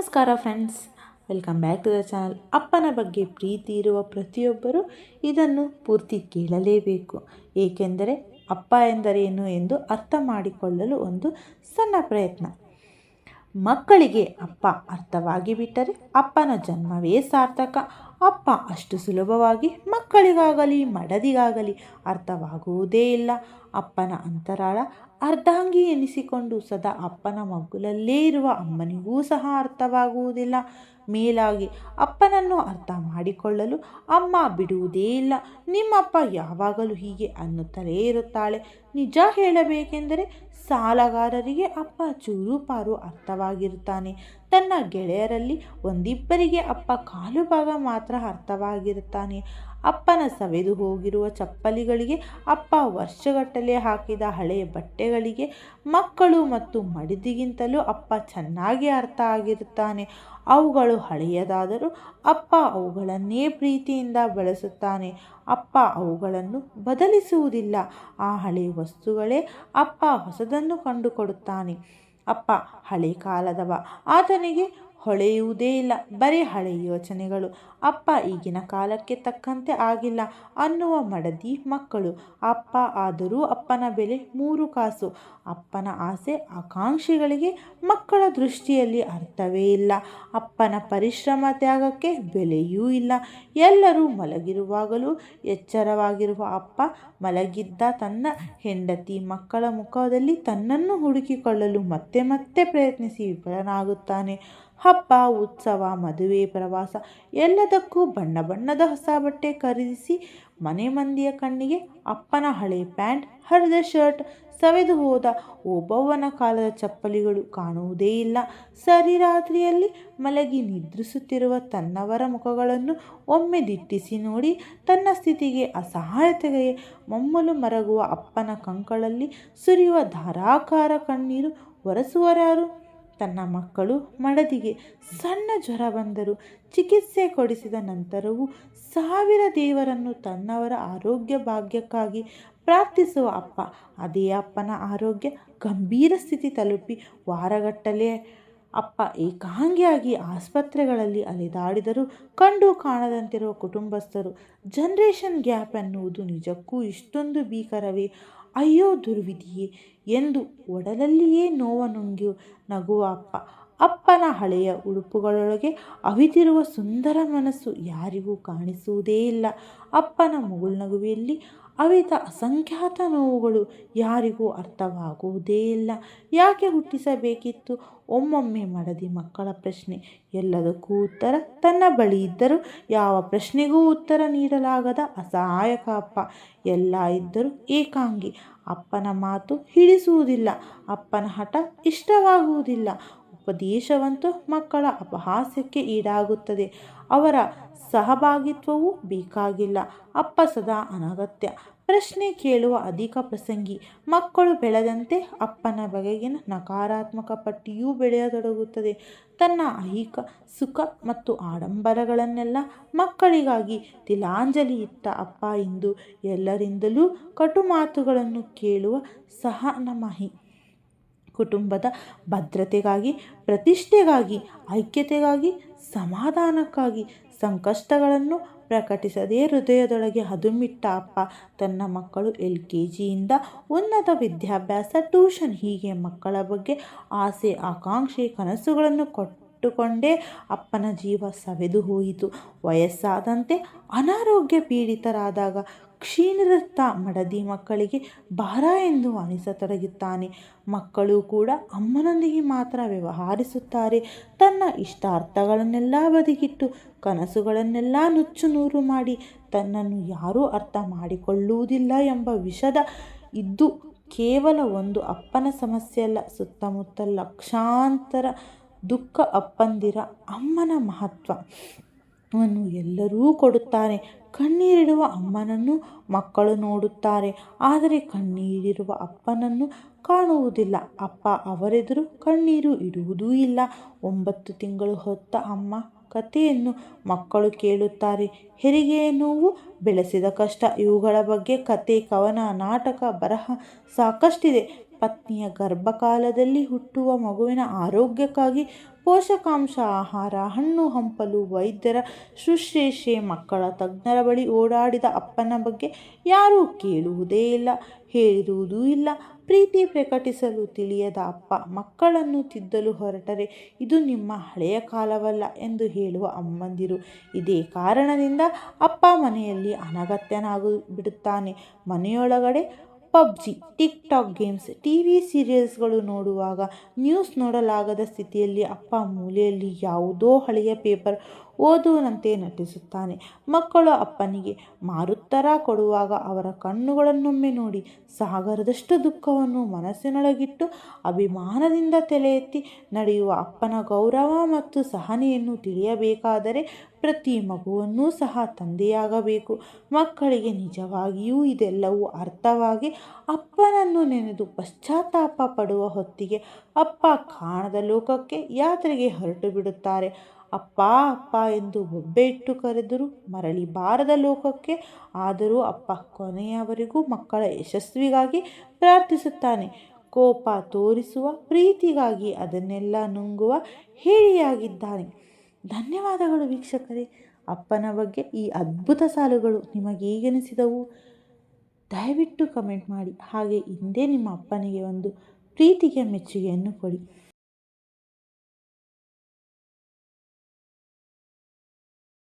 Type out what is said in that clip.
ನಮಸ್ಕಾರ friends welcome back to the channel ಅಪ್ಪನ ಬಗ್ಗೆ ಪ್ರೀತಿ ಇರುವ ಪ್ರತಿಯೊಬ್ಬರು ಇದನ್ನು ಪೂರ್ತಿ ಕೇಳಲೇಬೇಕು. ಏಕೆಂದರೆ ಅಪ್ಪ ಎಂದರೇನು ಎಂದು ಅರ್ಥ ಮಾಡಿಕೊಳ್ಳಲು ಒಂದು ಸಣ್ಣ ಪ್ರಯತ್ನ. ಮಕ್ಕಳಿಗೆ ಅಪ್ಪ ಅರ್ಥವಾಗಿ ಬಿಟ್ಟರೆ ಅಪ್ಪನ ಜನ್ಮವೇ ಸಾರ್ಥಕ. ಅಪ್ಪ ಅಷ್ಟು ಸುಲಭವಾಗಿ ಮಕ್ಕಳಿಗಾಗಲಿ, ಮಡದಿಗಾಗಲಿ ಅರ್ಥವಾಗುವುದೇ ಇಲ್ಲ. ಅಪ್ಪನ ಅಂತರಾಳ ಅರ್ಧಾಂಗಿ ಎನಿಸಿಕೊಂಡು ಸದಾ ಅಪ್ಪನ ಮಗುಲಲ್ಲೇ ಇರುವ ಅಮ್ಮನಿಗೂ ಸಹ ಅರ್ಥವಾಗುವುದಿಲ್ಲ. ಮೇಲಾಗಿ ಅಪ್ಪನನ್ನು ಅರ್ಥ ಮಾಡಿಕೊಳ್ಳಲು ಅಮ್ಮ ಬಿಡುವುದೇ ಇಲ್ಲ. ನಿಮ್ಮಪ್ಪ ಯಾವಾಗಲೂ ಹೀಗೆ ಅನ್ನುತ್ತಲೇ ಇರುತ್ತಾಳೆ. ನಿಜ ಹೇಳಬೇಕೆಂದರೆ ಸಾಲಗಾರರಿಗೆ ಅಪ್ಪ ಚೂರು ಪಾರು ಅರ್ಥವಾಗಿರುತ್ತಾನೆ. ತನ್ನ ಗೆಳೆಯರಲ್ಲಿ ಒಂದಿಬ್ಬರಿಗೆ ಅಪ್ಪ ಕಾಲು ಭಾಗ ಮಾತ್ರ ಅರ್ಥವಾಗಿರುತ್ತಾನೆ. ಅಪ್ಪನ ಸವೆದು ಹೋಗಿರುವ ಚಪ್ಪಲಿಗಳಿಗೆ ಅಪ್ಪ ವರ್ಷಗಟ್ಟಲೆ ಹಾಕಿದ ಹಳೆಯ ಬಟ್ಟೆಗಳಿಗೆ ಮಕ್ಕಳು ಮತ್ತು ಮಡಿದಿಗಿಂತಲೂ ಅಪ್ಪ ಚೆನ್ನಾಗಿ ಅರ್ಥ ಆಗಿರುತ್ತಾನೆ. ಅವುಗಳು ಹಳೆಯದಾದರೂ ಅಪ್ಪ ಅವುಗಳನ್ನೇ ಪ್ರೀತಿಯಿಂದ ಬಳಸುತ್ತಾನೆ. ಅಪ್ಪ ಅವುಗಳನ್ನು ಬದಲಿಸುವುದಿಲ್ಲ. ಆ ಹಳೆಯ ವಸ್ತುಗಳೇ ಅಪ್ಪ ಹೊಸದನ್ನು ಕಂಡುಕೊಡುತ್ತಾನೆ. ಅಪ್ಪ ಹಳೆ ಕಾಲದವ. ಆತನಿಗೆ ಹೊಳೆಯುವುದೇ ಇಲ್ಲ. ಬರೀ ಹಳೆಯ ಯೋಚನೆಗಳು. ಅಪ್ಪ ಈಗಿನ ಕಾಲಕ್ಕೆ ತಕ್ಕಂತೆ ಆಗಿಲ್ಲ ಅನ್ನುವ ಮಡದಿ ಮಕ್ಕಳು. ಅಪ್ಪ ಆದರೂ ಅಪ್ಪನ ಬೆಲೆ ಮೂರು ಕಾಸು. ಅಪ್ಪನ ಆಸೆ ಆಕಾಂಕ್ಷೆಗಳಿಗೆ ಮಕ್ಕಳ ದೃಷ್ಟಿಯಲ್ಲಿ ಅರ್ಥವೇ ಇಲ್ಲ. ಅಪ್ಪನ ಪರಿಶ್ರಮ ತ್ಯಾಗಕ್ಕೆ ಬೆಲೆಯೂ ಇಲ್ಲ. ಎಲ್ಲರೂ ಮಲಗಿರುವಾಗಲೂ ಎಚ್ಚರವಾಗಿರುವ ಅಪ್ಪ ಮಲಗಿದ್ದ ತನ್ನ ಹೆಂಡತಿ ಮಕ್ಕಳ ಮುಖದಲ್ಲಿ ತನ್ನನ್ನು ಹುಡುಕಿಕೊಳ್ಳಲು ಮತ್ತೆ ಮತ್ತೆ ಪ್ರಯತ್ನಿಸಿ ವಿಫಲನಾಗುತ್ತಾನೆ. ಹಬ್ಬ, ಉತ್ಸವ, ಮದುವೆ, ಪ್ರವಾಸ ಎಲ್ಲದಕ್ಕೂ ಬಣ್ಣ ಬಣ್ಣದ ಹೊಸ ಬಟ್ಟೆ ಖರೀದಿಸಿ ಮನೆ ಮಂದಿಯ ಕಣ್ಣಿಗೆ ಅಪ್ಪನ ಹಳೆ ಪ್ಯಾಂಟ್, ಹರಿದ ಶರ್ಟ್, ಸವೆದು ಹೋದ ಒಬ್ಬವ್ವನ ಕಾಲದ ಚಪ್ಪಲಿಗಳು ಕಾಣುವುದೇ ಇಲ್ಲ. ಸರಿ ರಾತ್ರಿಯಲ್ಲಿ ಮಲಗಿ ನಿದ್ರಿಸುತ್ತಿರುವ ತನ್ನವರ ಮುಖಗಳನ್ನು ಒಮ್ಮೆ ದಿಟ್ಟಿಸಿ ನೋಡಿ ತನ್ನ ಸ್ಥಿತಿಗೆ ಅಸಹಾಯತೆಗೆ ಮೊಮ್ಮಲು ಮರಗುವ ಅಪ್ಪನ ಕಂಕಳಲ್ಲಿ ಸುರಿಯುವ ಧಾರಾಕಾರ ಕಣ್ಣೀರು ಒರೆಸುವರ್ಯಾರು ತನ್ನ ಮಕ್ಕಳು ಮಡದಿಗೆ ಸಣ್ಣ ಜ್ವರ ಬಂದರೂ ಚಿಕಿತ್ಸೆ ಕೊಡಿಸಿದ ನಂತರವೂ ಸಾವಿರ ದೇವರನ್ನು ತನ್ನವರ ಆರೋಗ್ಯ ಭಾಗ್ಯಕ್ಕಾಗಿ ಪ್ರಾರ್ಥಿಸುವ ಅಪ್ಪ, ಅದೇ ಅಪ್ಪನ ಆರೋಗ್ಯ ಗಂಭೀರ ಸ್ಥಿತಿ ತಲುಪಿ ವಾರಗಟ್ಟಲೆ ಅಪ್ಪ ಏಕಾಂಗಿಯಾಗಿ ಆಸ್ಪತ್ರೆಗಳಲ್ಲಿ ಅಲೆದಾಡಿದರೂ ಕಂಡು ಕಾಣದಂತಿರುವ ಕುಟುಂಬಸ್ಥರು ಜನ್ರೇಷನ್ ಗ್ಯಾಪ್ ಎನ್ನುವುದು ನಿಜಕ್ಕೂ ಇಷ್ಟೊಂದು ಭೀಕರವೇ? ಅಯ್ಯೋ ದುರ್ವಿಧಿಯೇ, ಎಂದು ಒಡಲಲ್ಲಿಯೇ ನೋವ ನುಂಗಿ ನಗುವ ಅಪ್ಪ. ಅಪ್ಪನ ಹಳೆಯ ಉಡುಪುಗಳೊಳಗೆ ಅವಿತಿರುವ ಸುಂದರ ಮನಸ್ಸು ಯಾರಿಗೂ ಕಾಣಿಸುವುದೇ ಇಲ್ಲ. ಅಪ್ಪನ ಮುಗುಳ್ನಗುವಿಯಲ್ಲಿ ಅವಿತ ಅಸಂಖ್ಯಾತ ನೋವುಗಳು ಯಾರಿಗೂ ಅರ್ಥವಾಗುವುದೇ ಇಲ್ಲ. ಯಾಕೆ ಹುಟ್ಟಿಸಬೇಕಿತ್ತು? ಒಮ್ಮೊಮ್ಮೆ ಮಡದಿ ಮಕ್ಕಳ ಪ್ರಶ್ನೆ. ಎಲ್ಲದಕ್ಕೂ ಉತ್ತರ ತನ್ನ ಬಳಿ ಇದ್ದರೂ ಯಾವ ಪ್ರಶ್ನೆಗೂ ಉತ್ತರ ನೀಡಲಾಗದ ಅಸಹಾಯಕ ಅಪ್ಪ. ಎಲ್ಲ ಇದ್ದರೂ ಏಕಾಂಗಿ. ಅಪ್ಪನ ಮಾತು ಹಿಡಿಸುವುದಿಲ್ಲ. ಅಪ್ಪನ ಹಠ ಇಷ್ಟವಾಗುವುದಿಲ್ಲ. ಉಪದೇಶವಂತೂ ಮಕ್ಕಳ ಅಪಹಾಸ್ಯಕ್ಕೆ ಈಡಾಗುತ್ತದೆ. ಅವರ ಸಹಭಾಗಿತ್ವವೂ ಬೇಕಾಗಿಲ್ಲ. ಅಪ್ಪ ಸದಾ ಅನಗತ್ಯ. ಪ್ರಶ್ನೆ ಕೇಳುವ ಅಧಿಕ ಪ್ರಸಂಗಿ. ಮಕ್ಕಳು ಬೆಳೆದಂತೆ ಅಪ್ಪನ ಬಗೆಗಿನ ನಕಾರಾತ್ಮಕ ಪಟ್ಟಿಯೂ ಬೆಳೆಯತೊಡಗುತ್ತದೆ. ತನ್ನ ಐಹಿಕ ಸುಖ ಮತ್ತು ಆಡಂಬರಗಳನ್ನೆಲ್ಲ ಮಕ್ಕಳಿಗಾಗಿ ತಿಲಾಂಜಲಿ ಇಟ್ಟ ಅಪ್ಪ ಇಂದು ಎಲ್ಲರಿಂದಲೂ ಕಟು ಮಾತುಗಳನ್ನು ಕೇಳುವ ಸಹನಮಹಿ ಕುಟುಂಬದ ಭದ್ರತೆಗಾಗಿ, ಪ್ರತಿಷ್ಠೆಗಾಗಿ, ಐಕ್ಯತೆಗಾಗಿ, ಸಮಾಧಾನಕ್ಕಾಗಿ ಸಂಕಷ್ಟಗಳನ್ನು ಪ್ರಕಟಿಸದೇ ಹೃದಯದೊಳಗೆ ಹದುಮಿಟ್ಟ ಅಪ್ಪ ತನ್ನ ಮಕ್ಕಳು ಎಲ್ ಕೆ ಜಿಯಿಂದ ಉನ್ನತ ವಿದ್ಯಾಭ್ಯಾಸ, ಟ್ಯೂಷನ್ ಹೀಗೆ ಮಕ್ಕಳ ಬಗ್ಗೆ ಆಸೆ, ಆಕಾಂಕ್ಷೆ, ಕನಸುಗಳನ್ನು ಕೊಟ್ಟುಕೊಂಡೇ ಅಪ್ಪನ ಜೀವ ಸವೆದು ಹೋಯಿತು. ವಯಸ್ಸಾದಂತೆ ಅನಾರೋಗ್ಯ ಪೀಡಿತರಾದಾಗ ಕ್ಷೀಣಿರುತ್ತಾ ಮಡದಿ ಮಕ್ಕಳಿಗೆ ಭಾರ ಎಂದು ಅನಿಸತೊಡಗುತ್ತಾನೆ ಮಕ್ಕಳು ಕೂಡ ಅಮ್ಮನೊಂದಿಗೆ ಮಾತ್ರ ವ್ಯವಹರಿಸುತ್ತಾರೆ. ತನ್ನ ಇಷ್ಟಾರ್ಥಗಳನ್ನೆಲ್ಲ ಬದಿಗಿಟ್ಟು ಕನಸುಗಳನ್ನೆಲ್ಲ ನುಚ್ಚು ನೂರು ಮಾಡಿ ತನ್ನನ್ನು ಯಾರೂ ಅರ್ಥ ಮಾಡಿಕೊಳ್ಳುವುದಿಲ್ಲ ಎಂಬ ವಿಷದ ಇದ್ದು ಕೇವಲ ಒಂದು ಅಪ್ಪನ ಸಮಸ್ಯೆ ಅಲ್ಲ ಸುತ್ತಮುತ್ತ ಲಕ್ಷಾಂತರ ದುಃಖ ಅಪ್ಪಂದಿರ ಅಮ್ಮನ ಮಹತ್ವ. ಅನ್ನು ಎಲ್ಲರೂ ಕೊಡುತ್ತಾರೆ. ಕಣ್ಣೀರಿಡುವ ಅಮ್ಮನನ್ನು ಮಕ್ಕಳು ನೋಡುತ್ತಾರೆ. ಆದರೆ ಕಣ್ಣೀರಿರುವ ಅಪ್ಪನನ್ನು ಕಾಣುವುದಿಲ್ಲ. ಅಪ್ಪ ಅವರೆದುರು ಕಣ್ಣೀರು ಇಡುವುದೂ ಇಲ್ಲ. ಒಂಬತ್ತು ತಿಂಗಳು ಹೊತ್ತ ಅಮ್ಮ ಕಥೆಯನ್ನು ಮಕ್ಕಳು ಕೇಳುತ್ತಾರೆ. ಹೆರಿಗೆಯ ನೋವು, ಬೆಳೆಸಿದ ಕಷ್ಟ, ಇವುಗಳ ಬಗ್ಗೆ ಕತೆ ಕವನ, ನಾಟಕ, ಬರಹ ಸಾಕಷ್ಟಿದೆ. ಪತ್ನಿಯ ಗರ್ಭಕಾಲದಲ್ಲಿ ಹುಟ್ಟುವ ಮಗುವಿನ ಆರೋಗ್ಯಕ್ಕಾಗಿ ಪೋಷಕಾಂಶ, ಆಹಾರ, ಹಣ್ಣು ಹಂಪಲು, ವೈದ್ಯರ ಶುಶ್ರೂಷೆ, ಮಕ್ಕಳ ತಜ್ಞರ ಬಳಿ ಓಡಾಡಿದ ಅಪ್ಪನ ಬಗ್ಗೆ ಯಾರೂ ಕೇಳುವುದೇ ಇಲ್ಲ ಹೇಳಿರುವುದೂ ಇಲ್ಲ. ಪ್ರೀತಿ ಪ್ರಕಟಿಸಲು ತಿಳಿಯದ ಅಪ್ಪ, ಮಕ್ಕಳನ್ನು ತಿದ್ದಲು ಹೊರಟರೆ ಇದು ನಿಮ್ಮ ಹಳೆಯ ಕಾಲವಲ್ಲ ಎಂದು ಹೇಳುವ ಅಮ್ಮಂದಿರು. ಇದೇ ಕಾರಣದಿಂದ ಅಪ್ಪ ಮನೆಯಲ್ಲಿ ಅನಗತ್ಯನಾಗಿ ಬಿಡುತ್ತಾನೆ. ಮನೆಯೊಳಗಡೆ PUBG TikTok games T V ಸೀರಿಯಲ್ಸ್ಗಳು ನೋಡುವಾಗ ನ್ಯೂಸ್ ನೋಡಲಾಗದ ಸ್ಥಿತಿಯಲ್ಲಿ ಅಪ್ಪ ಮೂಲೆಯಲ್ಲಿ ಯಾವುದೋ ಹಳೆಯ ಪೇಪರ್ ಓದುವಂತೆ ನಟಿಸುತ್ತಾನೆ. ಮಕ್ಕಳು ಅಪ್ಪನಿಗೆ ಮಾರುತ್ತರ ಕೊಡುವಾಗ ಅವರ ಕಣ್ಣುಗಳನ್ನೊಮ್ಮೆ ನೋಡಿ ಸಾಗರದಷ್ಟು ದುಃಖವನ್ನು ಮನಸ್ಸಿನೊಳಗಿಟ್ಟು ಅಭಿಮಾನದಿಂದ ತಲೆ ಎತ್ತಿ ನಡೆಯುವ ಅಪ್ಪನ ಗೌರವ ಮತ್ತು ಸಹನೆಯನ್ನು ತಿಳಿಯಬೇಕಾದರೆ ಪ್ರತಿ ಮಗುವನ್ನೂ ಸಹ ತಂದೆಯಾಗಬೇಕು. ಮಕ್ಕಳಿಗೆ ನಿಜವಾಗಿಯೂ ಇದೆಲ್ಲವೂ ಅರ್ಥವಾಗಿ ಅಪ್ಪನನ್ನು ನೆನೆದು ಪಶ್ಚಾತ್ತಾಪ ಪಡುವ ಹೊತ್ತಿಗೆ ಅಪ್ಪ ಕಾಣದ ಲೋಕಕ್ಕೆ ಯಾತ್ರೆಗೆ ಹೊರಟು ಬಿಡುತ್ತಾರೆ. ಅಪ್ಪ ಅಪ್ಪ ಎಂದು ಬೊಬ್ಬೆ ಇಟ್ಟು ಕರೆದರು. ಮರಳಿ ಬಾರದ ಲೋಕಕ್ಕೆ ಆದರೂ ಅಪ್ಪ ಕೊನೆಯವರೆಗೂ ಮಕ್ಕಳ ಯಶಸ್ವಿಗಾಗಿ ಪ್ರಾರ್ಥಿಸುತ್ತಾನೆ. ಕೋಪ ತೋರಿಸುವ ಪ್ರೀತಿಗಾಗಿ ಅದನ್ನೆಲ್ಲ ನುಂಗುವ ಹೇಳಿಯಾಗಿದ್ದಾನೆ ಧನ್ಯವಾದಗಳು ವೀಕ್ಷಕರೇ. ಅಪ್ಪನ ಬಗ್ಗೆ ಈ ಅದ್ಭುತ ಸಾಲುಗಳು ನಿಮಗೆ ಹೇಗೆನಿಸಿದವು? ದಯವಿಟ್ಟು ಕಮೆಂಟ್ ಮಾಡಿ. ಹಾಗೆ ಹಿಂದೆ ನಿಮ್ಮ ಅಪ್ಪನಿಗೆ ಒಂದು ಪ್ರೀತಿಗೆ ಮೆಚ್ಚುಗೆಯನ್ನು ಕೊಡಿ.